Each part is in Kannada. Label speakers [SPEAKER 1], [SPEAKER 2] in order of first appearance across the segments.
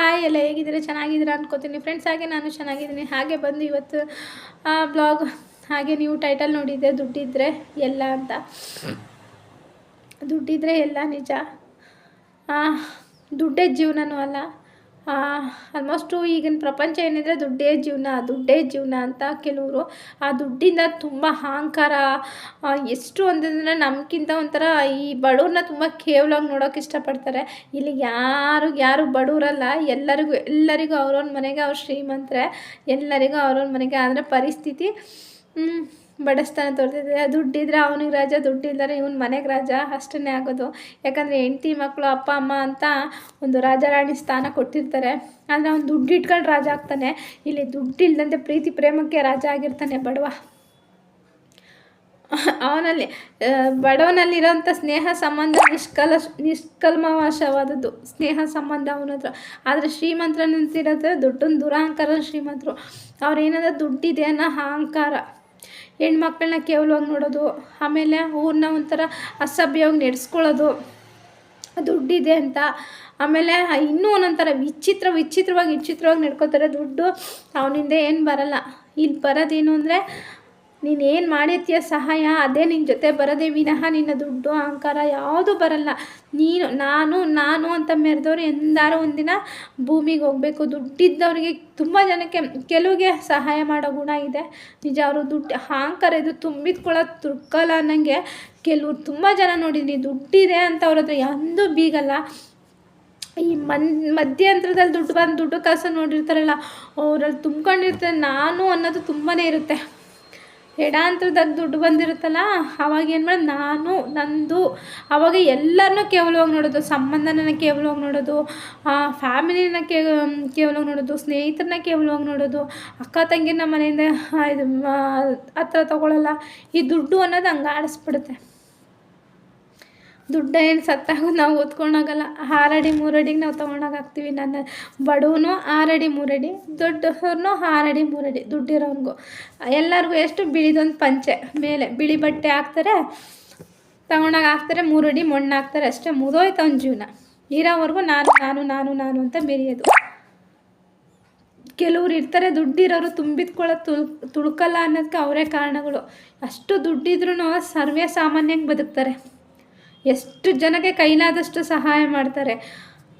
[SPEAKER 1] ಹಾಯ್ ಎಲ್ಲ ಹೇಗಿದ್ದೀರಾ? ಚೆನ್ನಾಗಿದ್ದೀರಾ ಅನ್ಕೋತೀನಿ. ಫ್ರೆಂಡ್ಸ್ ಹಾಗೆ ನಾನು ಚೆನ್ನಾಗಿದ್ದೀನಿ. ಹಾಗೆ ಬಂದು ಇವತ್ತು ಬ್ಲಾಗ್ ಹಾಗೆ ನೀವು ಟೈಟಲ್ ನೋಡಿದ್ದೆ ದುಡ್ಡಿದ್ರೆ ಎಲ್ಲ ಅಂತ. ದುಡ್ಡಿದ್ರೆ ಎಲ್ಲ ನಿಜ. ದುಡ್ಡೇ ಜೀವನನೂ ಅಲ್ಲ. ಆಲ್ಮೋಸ್ಟು ಈಗಿನ ಪ್ರಪಂಚ ಏನಿದ್ರೆ ದುಡ್ಡೇ ಜೀವನ ದುಡ್ಡೇ ಜೀವನ ಅಂತ ಕೆಲವರು ಆ ದುಡ್ಡಿಂದ ತುಂಬ ಅಹಂಕಾರ ಎಷ್ಟು ಅಂತಂದರೆ ನಮಗಿಂತ ಒಂಥರ ಈ ಬಡವ್ರನ್ನ ತುಂಬ ಕೇವಲಾಗಿ ನೋಡೋಕೆ ಇಷ್ಟಪಡ್ತಾರೆ. ಇಲ್ಲಿ ಯಾರು ಯಾರು ಬಡವರಲ್ಲ, ಎಲ್ಲರಿಗೂ ಎಲ್ಲರಿಗೂ ಅವ್ರವ್ರ ಮನೆಗೆ ಅವ್ರು ಶ್ರೀಮಂತರೇ, ಎಲ್ಲರಿಗೂ ಅವ್ರವ್ರ ಮನೆಗೆ ಅಂದರೆ ಪರಿಸ್ಥಿತಿ ಬಡಸ್ತಾನ ದುಡ್ಡು ದುಡ್ಡಿದ್ರೆ ಅವನಿಗೆ ರಾಜ ದುಡ್ಡಿಲ್ಲದ್ರೆ ಇವನ್ ಮನೆಗೆ ರಾಜ. ಅಷ್ಟನ್ನೇ ಆಗೋದು. ಯಾಕಂದರೆ ಹೆಂಡತಿ ಮಕ್ಕಳು ಅಪ್ಪ, ಅಮ್ಮ ಅಂತ ಒಂದು ರಾಜಾರಾಣಿ ಸ್ಥಾನ ಕೊಟ್ಟಿರ್ತಾರೆ. ಆದರೆ ಅವ್ನು ದುಡ್ಡು ಇಟ್ಕೊಂಡು ರಾಜ ಆಗ್ತಾನೆ. ಇಲ್ಲಿ ದುಡ್ಡು ಇಲ್ದಂತೆ ಪ್ರೀತಿ ಪ್ರೇಮಕ್ಕೆ ರಾಜ ಆಗಿರ್ತಾನೆ ಬಡವ. ಅವನಲ್ಲಿ ಬಡವನಲ್ಲಿರೋಂಥ ಸ್ನೇಹ ಸಂಬಂಧ ನಿಷ್ಕಲ ನಿಷ್ಕಲ್ಮವಶವಾದದ್ದು ಸ್ನೇಹ ಸಂಬಂಧ ಅವನ ಹತ್ರ. ಆದರೆ ನಿಂತಿರೋದ್ರೆ ದುಡ್ಡನ್ನು ದುರಹಂಕಾರ ಶ್ರೀಮಂತರು. ಅವ್ರು ಏನಂದ್ರೆ ದುಡ್ಡಿದೆ ಅನ್ನೋ ಅಹಂಕಾರ. ಹೆಣ್ಮಕ್ಳನ್ನ ಕೇವಲವಾಗಿ ನೋಡೋದು, ಆಮೇಲೆ ಊರನ್ನ ಒಂಥರ ಅಸಭ್ಯವಾಗಿ ನಡೆಸ್ಕೊಳ್ಳೋದು ದುಡ್ಡಿದೆ ಅಂತ. ಆಮೇಲೆ ಇನ್ನೂ ಒಂದೊಂಥರ ವಿಚಿತ್ರ, ವಿಚಿತ್ರವಾಗಿ ವಿಚಿತ್ರವಾಗಿ ನಡ್ಕೋತಾರೆ ದುಡ್ಡು. ಅವನಿಂದ ಏನು ಬರಲ್ಲ. ಇಲ್ಲಿ ಬರೋದೇನು ಅಂದರೆ ನೀನು ಏನು ಮಾಡಿರ್ತೀಯ ಸಹಾಯ? ಅದೇ ನಿನ್ನ ಜೊತೆ ಬರೋದೇ ವಿನಃ ನಿನ್ನ ದುಡ್ಡು, ಅಹಂಕಾರ ಯಾವುದೂ ಬರಲ್ಲ. ನೀನು, ನಾನು ನಾನು ಅಂತ ಮೆರೆದವರು ಎಂದಾರು ಒಂದಿನ ಭೂಮಿಗೆ ಹೋಗಬೇಕು. ದುಡ್ಡಿದ್ದವರಿಗೆ ತುಂಬ ಜನಕ್ಕೆ ಕೆಲವಿಗೆ ಸಹಾಯ ಮಾಡೋ ಗುಣ ಇದೆ. ನಿಜ ಅವರು ದುಡ್ಡು, ಅಹಂಕಾರ ಇದು ತುಂಬಿದ್ಕೊಳ್ಳೋದು ತುರ್ಕಲ್ಲ ಅನ್ನಂಗೆ ಕೆಲವ್ರು ತುಂಬ ಜನ ನೋಡಿದ್ದೀನಿ ದುಡ್ಡಿದೆ ಅಂತ ಅವ್ರ ಹತ್ರ ಎಂದೂ ಬೀಗಲ್ಲ. ಈ ಮನ್, ಮಧ್ಯಂತರದಲ್ಲಿ ದುಡ್ಡು ಬಂದು ದುಡ್ಡು ಕಾಸು ನೋಡಿರ್ತಾರಲ್ಲ ಅವರಲ್ಲಿ ತುಂಬ್ಕೊಂಡಿರ್ತಾರೆ. ನಾನು ಅನ್ನೋದು ತುಂಬಾ ಇರುತ್ತೆ. ಎಡಾಂತರದಾಗ ದುಡ್ಡು ಬಂದಿರುತ್ತಲ್ಲ, ಅವಾಗ ಏನು ಮಾಡೋದು ನಾನು, ನಂದು, ಅವಾಗ ಎಲ್ಲರನ್ನೂ ಕೇವಲವಾಗಿ ನೋಡೋದು ಸಂಬಂಧನ ಕೇವಲವಾಗಿ ನೋಡೋದು ಫ್ಯಾಮಿಲಿನ ಕೇವಲವಾಗಿ ನೋಡೋದು, ಸ್ನೇಹಿತರನ್ನ ಕೇವಲವಾಗಿ ನೋಡೋದು, ಅಕ್ಕ ತಂಗಿನ ಮನೆಯಿಂದ ಇದು ಹತ್ರ ತಗೊಳ್ಳಲ್ಲ ಈ ದುಡ್ಡು ಅನ್ನೋದು ಹಂಗೆ ಆಡಿಸ್ಬಿಡುತ್ತೆ. ದುಡ್ಡು ಏನು ಸತ್ತಾಗ ನಾವು ಓದ್ಕೊಂಡಾಗಲ್ಲ ಆರಡಿ, ಮೂರಡಿಗೆ ನಾವು ತೊಗೊಳಗಾಗ್ತೀವಿ ನನ್ನ ಬಡವನು ಆರಡಿ, ಮೂರಡಿ ದೊಡ್ಡವ್ರನ್ನೂ ಆರಡಿ, ಮೂರಡಿ ದುಡ್ಡಿರೋನ್ಗೂ ಎಲ್ಲರಿಗೂ ಎಷ್ಟು ಬಿಳಿದೊಂದು ಪಂಚೆ. ಮೇಲೆ ಬಿಳಿ ಬಟ್ಟೆ ಹಾಕ್ತಾರೆ, ತಗೊಂಡಾಗ ಹಾಕ್ತಾರೆ, ಮೂರಡಿ ಮಣ್ಣು ಹಾಕ್ತಾರೆ ಅಷ್ಟೇ. ಮುದೋಯ್ತು ಅವ್ನ ಜೀವನ. ಇರೋವರೆಗೂ ನಾನು ನಾನು ನಾನು ನಾನು ಅಂತ ಮೆರೆಯೋದು ಕೆಲವ್ರು ಇರ್ತಾರೆ, ದುಡ್ಡಿರೋರು ತುಂಬಿದ್ಕೊಳ್ಳೋ ತುಳ್ ತುಳ್ಕಲ್ಲ ಅನ್ನೋದಕ್ಕೆ ಅವರೇ ಕಾರಣಗಳು. ಅಷ್ಟು ದುಡ್ಡಿದ್ರೂ ಸರ್ವೇ ಸಾಮಾನ್ಯಂಗೆ ಬದುಕ್ತಾರೆ. ಎಷ್ಟು ಜನಕ್ಕೆ ಕೈಲಾದಷ್ಟು ಸಹಾಯ ಮಾಡ್ತಾರೆ.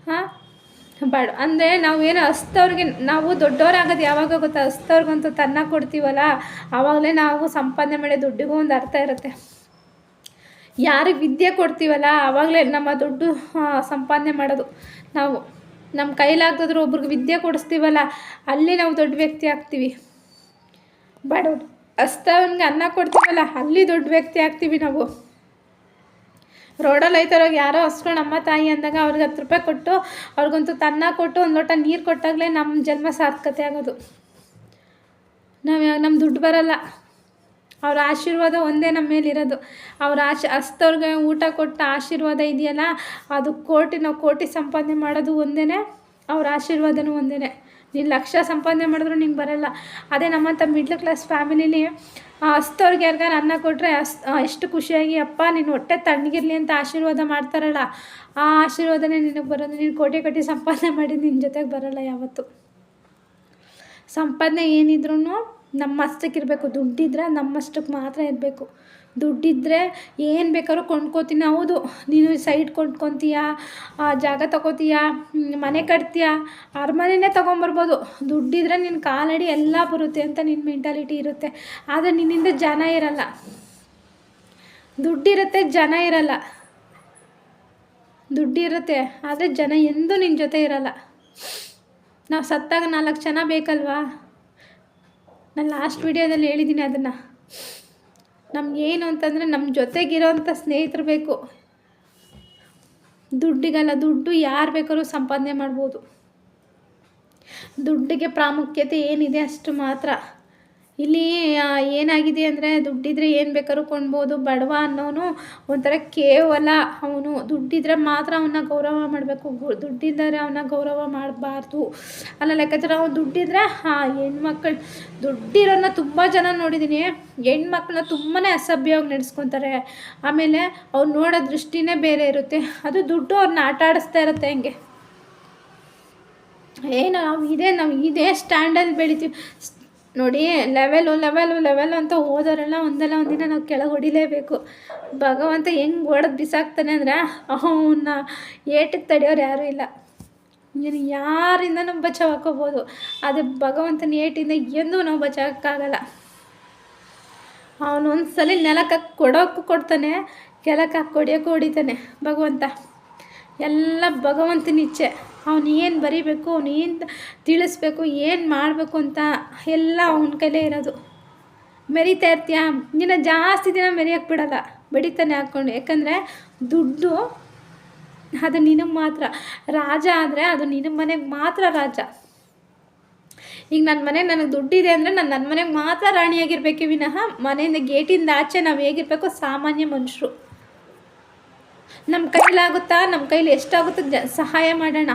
[SPEAKER 1] ಹಾಂ? ಬಡ. ಅಂದರೆ ನಾವು ಏನು ಹಸ್ತವ್ರಿಗೆ ನಾವು ದೊಡ್ಡವರಾಗೋದು ಯಾವಾಗ ಗೊತ್ತಾ? ಹಸ್ತವ್ರಿಗಂತೂ ತನ್ನ ಕೊಡ್ತೀವಲ್ಲ? ಆವಾಗಲೇ ನಾವು ಸಂಪಾದನೆ ಮಾಡೋ ದುಡ್ಡಿಗೂ ಒಂದು ಅರ್ಥ ಇರುತ್ತೆ. ಯಾರಿಗೆ ವಿದ್ಯೆ ಕೊಡ್ತೀವಲ್ಲ? ಆವಾಗಲೇ ನಮ್ಮ ದುಡ್ಡು ಸಂಪಾದನೆ ಮಾಡೋದು. ನಾವು, ನಮ್ಮ ಕೈಲಾಗದಿದ್ರು ಒಬ್ರಿಗೆ ವಿದ್ಯೆ ಕೊಡಿಸ್ತೀವಲ್ಲ, ಅಲ್ಲಿ ನಾವು ದೊಡ್ಡ ವ್ಯಕ್ತಿ ಆಗ್ತೀವಿ. ಬಡವ್ರು ಹಸ್ತವನ್ಗೆ ಅನ್ನ ಕೊಡ್ತೀವಲ್ಲ, ಅಲ್ಲಿ ದೊಡ್ಡ ವ್ಯಕ್ತಿ ಆಗ್ತೀವಿ ನಾವು. ರೋಡಲ್ಲಿ ಐತಾರೋಗಿ ಯಾರೋ ಹಸ್ಕೊಂಡು ಅಮ್ಮ ತಾಯಿ ಅಂದಾಗ ಅವ್ರಿಗೆ ಹತ್ತು ರೂಪಾಯಿ ಕೊಟ್ಟು ಅವ್ರಿಗಂತೂ ತನ್ನ ಕೊಟ್ಟು ಒಂದು ಲೋಟ ನೀರು ಕೊಟ್ಟಾಗಲೇ ನಮ್ಮ ಜನ್ಮ ಸಾರ್ಥಕತೆ ಆಗೋದು. ನಾವು ನಮ್ಮ ದುಡ್ಡು ಬರಲ್ಲ. ಅವ್ರ ಆಶೀರ್ವಾದ ಒಂದೇ ನಮ್ಮ ಮೇಲಿರೋದು ಅವ್ರ ಆಶ ಹಸ್ತವ್ರಿಗೆ ಊಟ ಕೊಟ್ಟ ಆಶೀರ್ವಾದ ಇದೆಯಲ್ಲ, ಅದು ಕೋಟಿ ನಾವು ಕೋಟಿ ಸಂಪಾದನೆ ಮಾಡೋದು ಒಂದೇ ಅವ್ರ ಆಶೀರ್ವಾದನೂ ಒಂದೇ ನೀನು ಲಕ್ಷ ಸಂಪಾದನೆ ಮಾಡಿದ್ರು ನಿಂಗೆ ಬರೋಲ್ಲ. ಅದೇ ನಮ್ಮಂಥ ಮಿಡ್ಲ್ ಕ್ಲಾಸ್ ಫ್ಯಾಮಿಲಿಲಿ ಹಸ್ತವ್ರಿಗೆ ಯಾರಿಗಾರು ಅನ್ನ ಕೊಟ್ಟರೆ ಅಸ್ ಎಷ್ಟು ಖುಷಿಯಾಗಿ, ಅಪ್ಪ ನಿನ್ನ ಹೊಟ್ಟೆ ತಣ್ಣಗಿರಲಿ ಅಂತ ಆಶೀರ್ವಾದ ಮಾಡ್ತಾರಲ್ಲ, ಆ ಆಶೀರ್ವಾದನೇ ನಿನಗೆ ಬರೋದು. ನೀನು ಕೋಟಿ ಕೋಟಿ ಸಂಪಾದನೆ ಮಾಡಿ ನಿನ್ನ ಜೊತೆಗೆ ಬರೋಲ್ಲ ಯಾವತ್ತು. ಸಂಪಾದನೆ ಏನಿದ್ರೂ ನಮ್ಮಷ್ಟಕ್ಕೆ ಇರಬೇಕು ದುಡ್ಡಿದ್ರೆ ನಮ್ಮಷ್ಟಕ್ಕೆ ಮಾತ್ರ ಇರಬೇಕು. ದುಡ್ಡಿದ್ದರೆ ಏನು ಬೇಕಾದ್ರೂ ಕೊಂಡ್ಕೋತೀನಿ. ಹೌದು, ನೀನು ಸೈಟ್ ಕೊಂಡ್ಕೊತೀಯ? ಜಾಗ ತಗೋತೀಯ? ಮನೆ ಕಟ್ತೀಯ? ಅರಮನೆನೇ ತೊಗೊಂಬರ್ಬೋದು. ದುಡ್ಡಿದ್ರೆ ನಿನ್ನ ಕಾಲಡಿ ಎಲ್ಲ ಬರುತ್ತೆ ಅಂತ ನಿನ್ನ ಮೆಂಟಾಲಿಟಿ ಇರುತ್ತೆ. ಆದರೆ ನಿನ್ನಿಂದ ಜನ ಇರಲ್ಲ. ದುಡ್ಡಿರುತ್ತೆ, ಜನ ಇರಲ್ಲ. ದುಡ್ಡಿರುತ್ತೆ, ಆದರೆ ಜನ ಎಂದೂ ನಿನ್ನ ಜೊತೆ ಇರಲ್ಲ. ನಾವು ಸತ್ತಾಗ ನಾಲ್ಕು ಜನ ಬೇಕಲ್ವಾ? ನಾನು ಲಾಸ್ಟ್ ವಿಡಿಯೋದಲ್ಲಿ ಹೇಳಿದ್ದೀನಿ ಅದನ್ನು. ನಮಗೇನು ಅಂತಂದರೆ ನಮ್ಮ ಜೊತೆಗಿರೋಂಥ ಸ್ನೇಹಿತರು ಬೇಕು. ದುಡ್ಡಿಗಲ್ಲ, ದುಡ್ಡು ಯಾರು ಬೇಕಾದ್ರೂ ಸಂಪಾದನೆ ಮಾಡ್ಬೋದು. ದುಡ್ಡಿಗೆ ಪ್ರಾಮುಖ್ಯತೆ ಏನಿದೆ ಅಷ್ಟು ಮಾತ್ರ. ಇಲ್ಲಿ ಏನಾಗಿದೆ ಅಂದರೆ ದುಡ್ಡಿದ್ರೆ ಏನು ಬೇಕಾದ್ರೂ ಕೊಣ್ಬೋದು ಬಡವ ಅನ್ನೋನು ಒಂಥರ ಕೇವಲ ಅವನು. ದುಡ್ಡಿದ್ರೆ ಮಾತ್ರ ಅವನ್ನ ಗೌರವ ಮಾಡಬೇಕು. ದುಡ್ಡಿದ್ದರೆ ಅವನ ಗೌರವ ಮಾಡಬಾರ್ದು. ಅಲ್ಲ, ಲೆಕ್ಕಾಚಾರ ಅವ್ನು ದುಡ್ಡಿದ್ರೆ ಹಾಂ ಹೆಣ್ಮಕ್ಳು ದುಡ್ಡಿರೋನ್ನ ತುಂಬ ಜನ ನೋಡಿದ್ದೀನಿ ಹೆಣ್ಮಕ್ಳನ್ನ ತುಂಬಾ ಅಸಭ್ಯವಾಗಿ ನಡೆಸ್ಕೊತಾರೆ. ಆಮೇಲೆ ಅವ್ರು ನೋಡೋ ದೃಷ್ಟಿನೇ ಬೇರೆ ಇರುತ್ತೆ. ಅದು ದುಡ್ಡು ಅವ್ರನ್ನ ಆಟ ಆಡಿಸ್ತಾ ಇರುತ್ತೆ ಹಂಗೆ. ಏನು ನಾವು ಇದೇ ನಾವು ಇದೇ ಸ್ಟ್ಯಾಂಡಲ್ಲಿ ಬೆಳಿತೀವಿ. ನೋಡಿ ಲೆವೆಲು ಲೆವೆಲು ಲೆವೆಲ್ ಅಂತ ಹೋದವರೆಲ್ಲ ಒಂದಲ್ಲ ಒಂದಿನ ನಾವು ಕೆಳಗೆ ಹೊಡಿಲೇಬೇಕು. ಭಗವಂತ ಹೆಂಗೆ ಹೊಡೆದು ಬಿಸಾಕ್ತಾನೆ ಅಂದ್ರೆ, ಅವನ್ನ ಏಟಿಗೆ ತಡೆಯೋರು ಯಾರೂ ಇಲ್ಲ. ನೀನು ಯಾರಿಂದನೂ ಬಚಾವ್ ಹಾಕೋಬೋದು ಆದರೆ ಭಗವಂತನ ಏಟಿಂದ ಎಂದೂ ನಾವು ಬಚಾಕ್ಕಾಗಲ್ಲ ಅವನು ಒಂದು ಸಲ ನೆಲಕ್ಕೆ ಕೊಡೋಕ್ಕೂ ಕೊಡ್ತಾನೆ, ಕೆಳಕ್ಕೆ ಹಾಕಿ ಹೊಡಿತಾನೆ ಭಗವಂತ. ಎಲ್ಲ ಭಗವಂತನ ಇಚ್ಛೆ. ಅವನು ಏನು ಬರಿಬೇಕು, ಅವನು ಏನು ತಿಳಿಸ್ಬೇಕು, ಏನು ಮಾಡಬೇಕು ಅಂತ ಎಲ್ಲ ಅವನ ಕೈಲೇ ಇರೋದು. ಮೆರಿತಾ ಇರ್ತೀಯ? ನಿನ್ನ ಜಾಸ್ತಿ ದಿನ ಮೆರಿಯಕ್ಕೆ ಬಿಡಲ್ಲ. ಬಡಿತಾನೆ ಹಾಕ್ಕೊಂಡು. ಯಾಕಂದರೆ ದುಡ್ಡು ಅದು ನಿನಗೆ ಮಾತ್ರ. ರಾಜ ಆದರೆ ಅದು ನಿನ್ನ ಮನೆಗೆ ಮಾತ್ರ ರಾಜ. ಈಗ ನನ್ನ ಮನೆಗೆ ನನಗೆ ದುಡ್ಡಿದೆ ಅಂದರೆ ನಾನು ನನ್ನ ಮನೆಗೆ ಮಾತ್ರ ರಾಣಿಯಾಗಿರ್ಬೇಕು. ವಿನಃ ಮನೆಯಿಂದ ಗೇಟಿಂದ ಆಚೆ ನಾವು ಹೇಗಿರಬೇಕು ಸಾಮಾನ್ಯ ಮನುಷ್ಯರು. ನಮ್ಮ ಕೈಲಾಗುತ್ತಾ? ನಮ್ಮ ಕೈಲಿ ಎಷ್ಟಾಗುತ್ತೋ? ಜ, ಸಹಾಯ ಮಾಡೋಣ.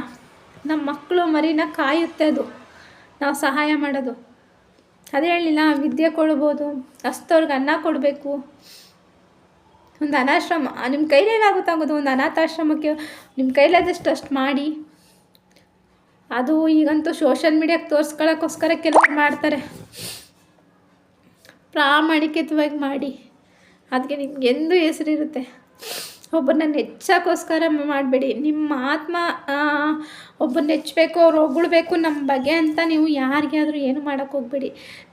[SPEAKER 1] ನಮ್ಮ ಮಕ್ಕಳು ಮರಿನ ಕಾಯುತ್ತೆ ಅದು. ನಾವು ಸಹಾಯ ಮಾಡೋದು. ಅದೇ ಹೇಳಿಲ್ಲ ವಿದ್ಯೆ ಕೊಡ್ಬೋದು, ಅಸ್ತವ್ರಿಗೆ ಅನ್ನ ಕೊಡಬೇಕು. ಒಂದು ಅನಾಶ್ರಮ ನಿಮ್ಮ ಕೈಲೇಲಾಗುತ್ತಾಗೋದು ಒಂದು ಅನಾಥಾಶ್ರಮಕ್ಕೆ ನಿಮ್ಮ ಕೈಲಾದಷ್ಟು ಅಷ್ಟು ಮಾಡಿ. ಅದು ಈಗಂತೂ ಸೋಷಲ್ ಮೀಡಿಯಾಕ್ಕೆ ತೋರಿಸ್ಕೊಳ್ಳೋಕ್ಕೋಸ್ಕರ ಕೆಲವರು ಮಾಡ್ತಾರೆ. ಪ್ರಾಮಾಣಿಕವಾಗಿ ಮಾಡಿ. ಅದಕ್ಕೆ ನಿಮ್ಗೆ ಎಂದೂ ಹೆಸರಿರುತ್ತೆ? ಒಬ್ಬರನ್ನ ನೆಚ್ಚೋಕ್ಕೋಸ್ಕರ ಮಾಡಬೇಡಿ. ನಿಮ್ಮ ಆತ್ಮ ಒಬ್ಬರು ನೆಚ್ಚಬೇಕು ಅವ್ರು ಹೊಗಳ್ಬೇಕು ನಮ್ಮ ಬಗ್ಗೆ ಅಂತ ನೀವು ಯಾರಿಗೆ ಏನು ಮಾಡೋಕ್ಕೆ ಹೋಗ್ಬೇಡಿ.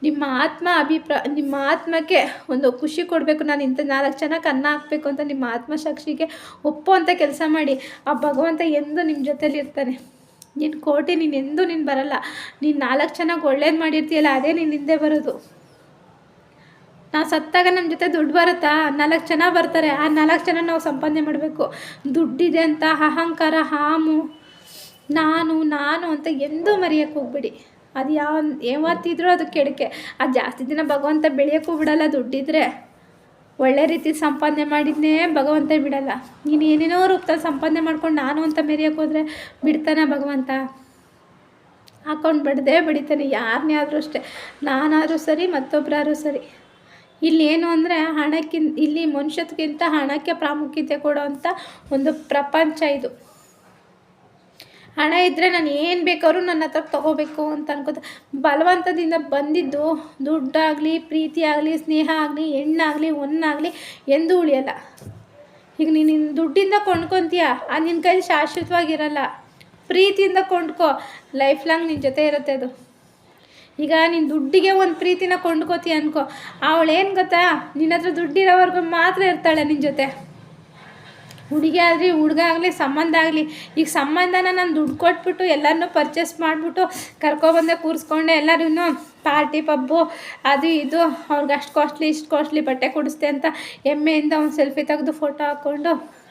[SPEAKER 1] ನಿಮ್ಮ ಆತ್ಮ ಅಭಿಪ್ರಾಯ ನಿಮ್ಮ ಆತ್ಮಕ್ಕೆ ಒಂದು ಖುಷಿ ಕೊಡಬೇಕು. ನಾನು ಇಂಥ ನಾಲ್ಕು ಜನಕ್ಕೆ ಅನ್ನ ಹಾಕಬೇಕು ಅಂತ ನಿಮ್ಮ ಆತ್ಮಸಾಕ್ಷಿಗೆ ಅಂತ ಕೆಲಸ ಮಾಡಿ. ಆ ಭಗವಂತ ಎಂದು ನಿಮ್ಮ ಜೊತೇಲಿ ಇರ್ತಾನೆ. ನೀನು ಕೋಟಿ ನೀನು ಎಂದೂ ನೀನು ಬರಲ್ಲ. ನೀನು ನಾಲ್ಕು ಜನಕ್ಕೆ ಒಳ್ಳೇದು ಮಾಡಿರ್ತೀಯಲ್ಲ, ಅದೇ ನೀನು ಹಿಂದೆ ಬರೋದು. ನಾವು ಸತ್ತಾಗ ನಮ್ಮ ಜೊತೆ ದುಡ್ಡು ಬರುತ್ತಾ? ನಾಲ್ಕು ಜನ ಬರ್ತಾರೆ. ಆ ನಾಲ್ಕು ಜನ ನಾವು ಸಂಪಾದನೆ ಮಾಡಬೇಕು. ದುಡ್ಡಿದೆ ಅಂತ ಅಹಂಕಾರ, ಹಾಮು. ನಾನು ನಾನು ಅಂತ ಎಂದೂ ಮರೆಯೋಕ್ಕೆ ಹೋಗ್ಬಿಡಿ. ಅದು ಯಾವ, ಯಾವತ್ತಿದ್ರೂ ಅದು ಕೆಡಕೆ. ಅದು ಜಾಸ್ತಿ ದಿನ ಭಗವಂತ ಬೆಳೆಯೋಕ್ಕೂ ಬಿಡಲ್ಲ ದುಡ್ಡಿದ್ರೆ. ಒಳ್ಳೆ ರೀತಿ ಸಂಪಾದನೆ ಮಾಡಿದ್ನೇ ಭಗವಂತ ಬಿಡಲ್ಲ. ನೀನು ಏನೇನೋ ರೂಪ ಸಂಪಾದನೆ ಮಾಡ್ಕೊಂಡು ನಾನು ಅಂತ ಮೆರೆಯೋಕೆ ಹೋದರೆ ಬಿಡ್ತಾನ ಭಗವಂತ? ಹಾಕೊಂಡು ಬಿಡದೆ ಬಿಡಿತಾನೆ. ಯಾರನ್ನೇ ಆದರೂ ಅಷ್ಟೇ. ನಾನಾದರೂ ಸರಿ ಮತ್ತೊಬ್ಬರಾದ್ರೂ ಸರಿ. ಇಲ್ಲಿ ಏನು ಅಂದರೆ ಹಣಕ್ಕಿಂತ ಇಲ್ಲಿ ಮನುಷ್ಯತ್ಗಿಂತ ಹಣಕ್ಕೆ ಪ್ರಾಮುಖ್ಯತೆ ಕೊಡೋವಂಥ ಒಂದು ಪ್ರಪಂಚ ಇದು. ಹಣ ಇದ್ದರೆ ನಾನು ಏನು ಬೇಕಾದ್ರೂ ನನ್ನ ಹತ್ರ ತೊಗೋಬೇಕು ಅಂತ ಅನ್ಕೋತ, ಬಲವಂತದಿಂದ ಬಂದಿದ್ದು ದುಡ್ಡಾಗಲಿ ಪ್ರೀತಿ ಆಗಲಿ ಸ್ನೇಹ ಆಗಲಿ, ಹೆಣ್ಣಾಗಲಿ ಹೊನ್ನಾಗಲಿ ಎಂದೂ ಉಳಿಯಲ್ಲ. ಈಗ ನೀನು ದುಡ್ಡಿಂದ ಕೊಂಡ್ಕೊತೀಯ? ಆ ನಿನ್ನ ಕೈಲಿ ಶಾಶ್ವತವಾಗಿರಲ್ಲ. ಪ್ರೀತಿಯಿಂದ ಕೊಂಡ್ಕೊ. ಲೈಫ್ ಲಾಂಗ್ ನಿನ್ನ ಜೊತೆ ಇರುತ್ತೆ ಅದು. ಈಗ ನೀನು ದುಡ್ಡಿಗೆ ಒಂದು ಪ್ರೀತಿನ ಕೊಂಡ್ಕೋತಿ ಅನ್ಕೋ. ಅವಳೇನು ಗೊತ್ತಾ? ನಿನ್ನ ಹತ್ರ ದುಡ್ಡಿರೋವರೆಗೂ ಮಾತ್ರ ಇರ್ತಾಳೆ ನಿನ್ನ ಜೊತೆ. ಹುಡುಗಿ ಆಗಲಿ ಹುಡುಗ ಆಗಲಿ, ಸಂಬಂಧ ಆಗಲಿ, ಈಗ ಸಂಬಂಧನ ನಾನು ದುಡ್ಡು ಕೊಟ್ಬಿಟ್ಟು ಎಲ್ಲರನ್ನೂ ಪರ್ಚೇಸ್ ಮಾಡಿಬಿಟ್ಟು ಕರ್ಕೊಬಂದೆ ಕೂರಿಸ್ಕೊಂಡೆ, ಎಲ್ಲರೂ ಪಾರ್ಟಿ ಪಬ್ಬು ಅದು ಇದು, ಅವ್ರಿಗೆ ಅಷ್ಟು ಕಾಸ್ಟ್ಲಿ ಇಷ್ಟು ಕಾಸ್ಟ್ಲಿ ಬಟ್ಟೆ ಕೊಡಿಸ್ತೆ ಅಂತ ಹೆಮ್ಮೆಯಿಂದ ಒಂದು ಸೆಲ್ಫಿ ತೆಗೆದು ಫೋಟೋ ಹಾಕ್ಕೊಂಡು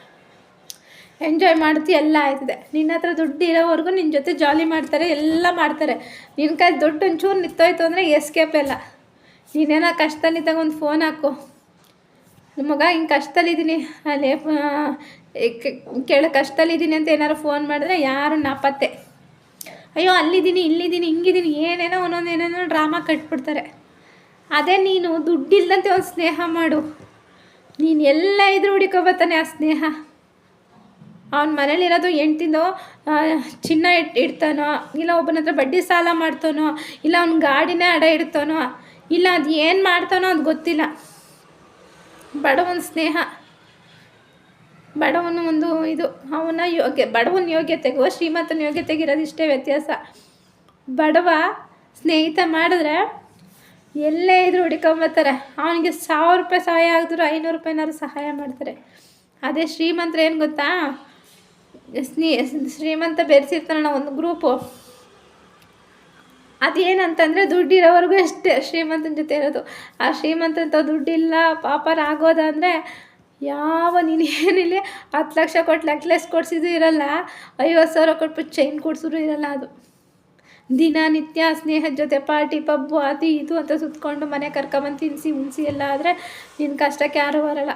[SPEAKER 1] ಎಂಜಾಯ್ ಮಾಡ್ತಿ, ಎಲ್ಲ ಆಯ್ತದೆ. ನಿನ್ನ ಹತ್ರ ದುಡ್ಡು ಇರೋವರೆಗೂ ನಿನ್ನ ಜೊತೆ ಜಾಲಿ ಮಾಡ್ತಾರೆ, ಎಲ್ಲ ಮಾಡ್ತಾರೆ. ನಿನ್ನ ಕೈ ದುಡ್ಡು ಒಂಚೂರು ನಿಂತೋಯ್ತು ಅಂದರೆ ಎಸ್ಕೇಪ್ ಎಲ್ಲ. ನೀನೇನೋ ಕಷ್ಟದಲ್ಲಿದ್ದಾಗ ಒಂದು ಫೋನ್ ಹಾಕು. ಮಗ ಹಿಂಗೆ ಕಷ್ಟದಲ್ಲಿದ್ದೀನಿ. ಅಲ್ಲಿ ಕೇಳ, ಕಷ್ಟದಲ್ಲಿದ್ದೀನಿ ಅಂತ ಏನಾರು ಫೋನ್ ಮಾಡಿದ್ರೆ ಯಾರು ನಾಪತ್ತೆ. ಅಯ್ಯೋ, ಅಲ್ಲಿದ್ದೀನಿ, ಇಲ್ಲಿದ್ದೀನಿ, ಹಿಂಗಿದ್ದೀನಿ, ಏನೇನೋ ಒಂದೊಂದು ಏನೇನೋ ಡ್ರಾಮಾ ಕಟ್ಬಿಡ್ತಾರೆ. ಅದೇ ನೀನು ದುಡ್ಡಿಲ್ಲದಂತೆ ಒಂದು ಸ್ನೇಹ ಮಾಡು. ನೀನು ಎಲ್ಲ ಇದ್ರೂ ಹುಡುಕೋಬತ್ತಾನೆ ಆ ಸ್ನೇಹ. ಅವ್ನ ಮನೇಲಿರೋದು ಹೆಂಡ್ತಿಂದೋ ಚಿನ್ನ ಇಟ್, ಇಡ್ತಾನೋ, ಇಲ್ಲ ಒಬ್ಬನ ಹತ್ರ ಬಡ್ಡಿ ಸಾಲ ಮಾಡ್ತಾನೋ, ಇಲ್ಲ ಅವ್ನ ಗಾಡಿನೇ ಅಡ ಇಡ್ತಾನೋ, ಇಲ್ಲ ಅದು ಏನು ಮಾಡ್ತಾನೋ ಅದು ಗೊತ್ತಿಲ್ಲ. ಬಡವನ ಸ್ನೇಹ. ಬಡವನ ಒಂದು ಇದು, ಅವನ ಯೋಗ್ಯ, ಬಡವನ ಯೋಗ್ಯತೆಗೋ, ಶ್ರೀಮಂತನ ಯೋಗ್ಯತೆಗೆ ಇರೋದು ಇಷ್ಟೇ ವ್ಯತ್ಯಾಸ. ಬಡವ ಸ್ನೇಹಿತ ಮಾಡಿದ್ರೆ ಎಲ್ಲೇ ಇದ್ರೂ ಹುಡ್ಕೊಂಬರ್ತಾರೆ. ಅವನಿಗೆ ಸಾವಿರ ರೂಪಾಯಿ ಸಹಾಯ ಆಗಿದ್ರು ಐನೂರು ರೂಪಾಯಿನಾದ್ರು ಸಹಾಯ ಮಾಡ್ತಾರೆ. ಅದೇ ಶ್ರೀಮಂತರು ಏನು ಗೊತ್ತಾ? ಸ್ನೇ ಶ್ರೀಮಂತ ಬೆರೆಸಿರ್ತಾನ ಒಂದು ಗ್ರೂಪು. ಅದೇನಂತಂದರೆ ದುಡ್ಡಿರೋವರೆಗೂ ಅಷ್ಟೇ ಶ್ರೀಮಂತನ ಜೊತೆ ಇರೋದು. ಆ ಶ್ರೀಮಂತಂತ ದುಡ್ಡಿಲ್ಲ ಪಾಪರ ಆಗೋದಂದರೆ ಯಾವ ನೀನು ಏನಿಲ್ಲ ಹತ್ತು ಲಕ್ಷ ಕೊಟ್ಟು ನೆಕ್ಲೆಸ್ ಕೊಡ್ಸಿದ್ದು ಇರಲ್ಲ, ಐವತ್ತು ಸಾವಿರ ಕೊಟ್ಟು ಚೈನ್ ಕೊಡ್ಸಿದ್ರು ಇರಲ್ಲ ಅದು. ದಿನನಿತ್ಯ ಸ್ನೇಹದ ಜೊತೆ ಪಾರ್ಟಿ, ಪಬ್ಬು, ಅದು ಇದು ಅಂತ ಸುತ್ಕೊಂಡು ಮನೆ ಕರ್ಕೊಂಬಂದು ತಿನ್ನಿಸಿ ಉಣಿಸಿ ಎಲ್ಲ ಆದರೆ ನಿನ್ನ ಕಷ್ಟಕ್ಕೆ ಯಾರೂ ಬರಲ್ಲ.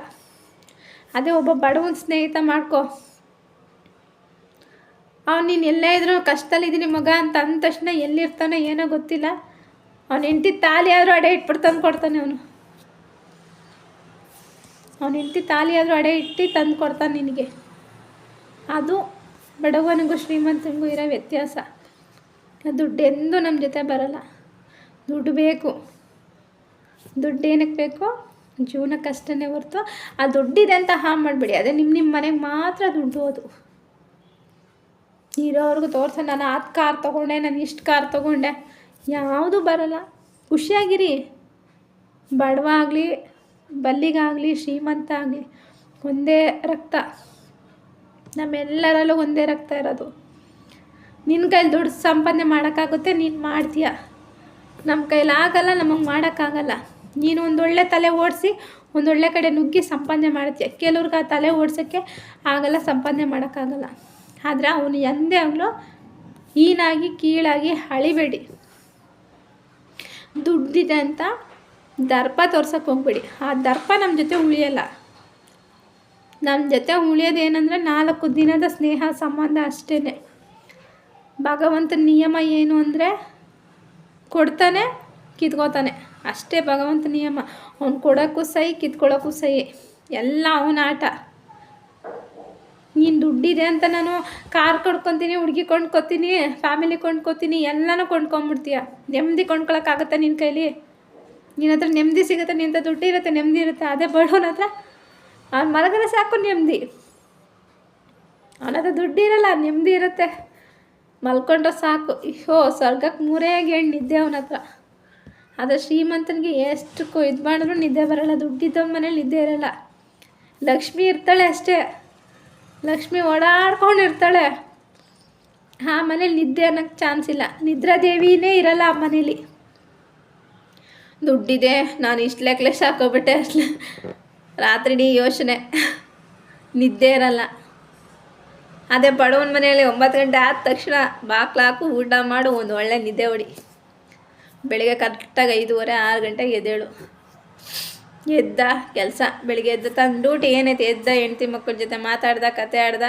[SPEAKER 1] ಅದೇ ಒಬ್ಬ ಬಡವನ ಸ್ನೇಹಿತ ಮಾಡ್ಕೊ. ಅವ್ನು, ನೀನು ಎಲ್ಲೇ ಇದ್ರೂ ಕಷ್ಟದಲ್ಲಿದ್ದೀನಿ ಮಗ ಅಂತ ಅಂದ ತಕ್ಷಣ ಎಲ್ಲಿರ್ತಾನೋ ಏನೋ ಗೊತ್ತಿಲ್ಲ. ಅವ್ನು ಹೆಂಡತಿ ತಾಲಿ ಆದರೂ ಅಡೆ ಇಟ್ಬಿಟ್ಟು ತಂದು ಕೊಡ್ತಾನೆ ಅವನು. ಅವ್ನು ಹೆಂಡತಿ ತಾಲಿ ಆದರೂ ಅಡೆ ಇಟ್ಟು ತಂದು ಕೊಡ್ತಾನೆ ನಿನಗೆ. ಅದು ಬಡವನಿಗೂ ಶ್ರೀಮಂತನಿಗೂ ಇರೋ ವ್ಯತ್ಯಾಸ. ದುಡ್ಡು ಎಂದೂ ನಮ್ಮ ಜೊತೆ ಬರಲ್ಲ. ದುಡ್ಡು ಬೇಕು. ದುಡ್ಡು ಏನಕ್ಕೆ ಬೇಕು? ಜೀವನಕ್ಕಷ್ಟೇ ಹೊರತು. ಆ ದುಡ್ಡಿದೆ ಅಂತ ಹಾಂ ಮಾಡಿಬಿಡಿ. ಅದೇ ನಿಮ್ಮ ನಿಮ್ಮ ಮನೆಗೆ ಮಾತ್ರ ದುಡ್ಡು ಅದು. ಇರೋವ್ರಿಗೂ ತೋರ್ಸ, ನಾನು ಅದು ಕಾರ್ ತೊಗೊಂಡೆ, ನಾನು ಇಷ್ಟು ಕಾರ್ ತೊಗೊಂಡೆ. ಯಾವುದೂ ಬರಲ್ಲ. ಖುಷಿಯಾಗಿರಿ. ಬಡವ ಆಗಲಿ, ಬಲ್ಲಿಗಾಗಲಿ, ಶ್ರೀಮಂತ ಆಗಲಿ, ಒಂದೇ ರಕ್ತ. ನಮ್ಮೆಲ್ಲರಲ್ಲೂ ಒಂದೇ ರಕ್ತ ಇರೋದು. ನಿನ್ನ ಕೈಲಿ ದುಡ್ಡು ಸಂಪಾದನೆ ಮಾಡೋಕ್ಕಾಗುತ್ತೆ, ನೀನು ಮಾಡ್ತೀಯ. ನಮ್ಮ ಕೈಲಿ ಆಗಲ್ಲ, ನಮಗೆ ಮಾಡೋಕ್ಕಾಗಲ್ಲ. ನೀನು ಒಂದೊಳ್ಳೆ ತಲೆ ಓಡಿಸಿ, ಒಂದೊಳ್ಳೆ ಕಡೆ ನುಗ್ಗಿ ಸಂಪಾದನೆ ಮಾಡ್ತೀಯ. ಕೆಲವ್ರಿಗೆ ಆ ತಲೆ ಓಡಿಸೋಕ್ಕೆ ಆಗಲ್ಲ, ಸಂಪಾದನೆ ಮಾಡೋಕ್ಕಾಗಲ್ಲ. ಆದರೆ ಅವನು ಎಂದೇ ಆಗಲೂ ಹೀನಾಗಿ, ಕೀಳಾಗಿ ಅಳಿಬೇಡಿ. ದುಡ್ಡಿದೆ ಅಂತ ದರ್ಪ ತೋರ್ಸೋಕೆ ಹೋಗ್ಬೇಡಿ. ಆ ದರ್ಪ ನಮ್ಮ ಜೊತೆ ಉಳಿಯಲ್ಲ. ನಮ್ಮ ಜೊತೆ ಉಳಿಯೋದು ಏನಂದರೆ ನಾಲ್ಕು ದಿನದ ಸ್ನೇಹ ಸಂಬಂಧ ಅಷ್ಟೇ ಭಗವಂತನ ನಿಯಮ ಏನು ಅಂದರೆ ಕೊಡ್ತಾನೆ, ಕಿತ್ಕೋತಾನೆ. ಅಷ್ಟೇ ಭಗವಂತ ನಿಯಮ. ಅವ್ನು ಕೊಡೋಕ್ಕೂ ಸೈ ಕಿತ್ಕೊಳ್ಳೋಕ್ಕೂ ಸೈ ಎಲ್ಲ ಅವನ ಆಟ. ನೀನು ದುಡ್ಡಿದೆ ಅಂತ ನಾನು ಕಾರ್ ಕೊಂಡ್ಕೊತೀನಿ, ಹುಡುಗಿ ಕೊಂಡ್ಕೊತೀನಿ ಫ್ಯಾಮಿಲಿ ಕೊಂಡ್ಕೊತೀನಿ, ಎಲ್ಲನೂ ಕೊಂಡ್ಕೊಂಬಿಡ್ತೀಯ. ನೆಮ್ಮದಿ ಕೊಂಡ್ಕೊಳಕ್ಕಾಗತ್ತಾ ನಿನ್ನ ಕೈಲಿ? ನಿನ್ನ ಹತ್ರ ನೆಮ್ಮದಿ ಸಿಗುತ್ತೆ ನಿಂತ ದುಡ್ಡು ಇರುತ್ತೆ, ನೆಮ್ಮದಿ ಇರುತ್ತೆ, ಅದೇ ಬಡವನ ಹತ್ರ? ಅವ್ನು ಮಲಗದೆ ಸಾಕು ನೆಮ್ಮದಿ. ಅವನ ಹತ್ರ ದುಡ್ಡು ಇರಲ್ಲ, ನೆಮ್ಮದಿ ಇರುತ್ತೆ. ಮಲ್ಕೊಂಡ್ರೆ ಸಾಕು. ಹೋ ಸ್ವರ್ಗಕ್ಕೆ ಮೂರೇ ಗೇಣ್ ನಿದ್ದೆ ಅವನ ಹತ್ರ. ಆದರೆ ಶ್ರೀಮಂತನಿಗೆ ಎಷ್ಟು ಇದು ಮಾಡಿದ್ರು ನಿದ್ದೆ ಬರೋಲ್ಲ ದುಡ್ಡಿದ್ದವ ಮನೇಲಿ ನಿದ್ದೆ ಇರೋಲ್ಲ. ಲಕ್ಷ್ಮಿ ಇರ್ತಾಳೆ ಅಷ್ಟೇ. ಲಕ್ಷ್ಮಿ ಓಡಾಡ್ಕೊಂಡಿರ್ತಾಳೆ. ಆ ಮನೇಲಿ ನಿದ್ದೆ ಅನ್ನೋಕ್ಕೆ ಚಾನ್ಸ್ ಇಲ್ಲ. ನಿದ್ರಾದೇವಿನೇ ಇರಲ್ಲ ಆ ಮನೇಲಿ. ದುಡ್ಡಿದೆ, ನಾನು ಇಷ್ಟು ಲೆಕ್ಕಲೆ ಹಾಕೋಬಿಟ್ಟೆ ಅಷ್ಟು ರಾತ್ರಿಡೀ ಯೋಚನೆ. ನಿದ್ದೆ ಇರಲ್ಲ. ಅದೇ ಬಡವನ ಮನೆಯಲ್ಲಿ ಒಂಬತ್ತು ಗಂಟೆ ಆದ ತಕ್ಷಣ ಬಾಕ್ಲಾಕು ಊಟ ಮಾಡು, ಒಂದು ಒಳ್ಳೆ ನಿದ್ದೆ ಹೊಡಿ. ಬೆಳಿಗ್ಗೆ ಕರೆಕ್ಟಾಗಿ ಐದೂವರೆ, ಆರು ಗಂಟೆಗೆ ಎದ್ದೇಳು. ಎದ್ದ ಕೆಲಸ. ಬೆಳಿಗ್ಗೆ ಎದ್ದ ತನ್ನ ಡ್ಯೂಟಿ ಏನೈತೆ? ಎದ್ದ ಹೆಂಡ್ತಿ ಮಕ್ಕಳ ಜೊತೆ ಮಾತಾಡ್ದ, ಕತೆ ಆಡ್ದ.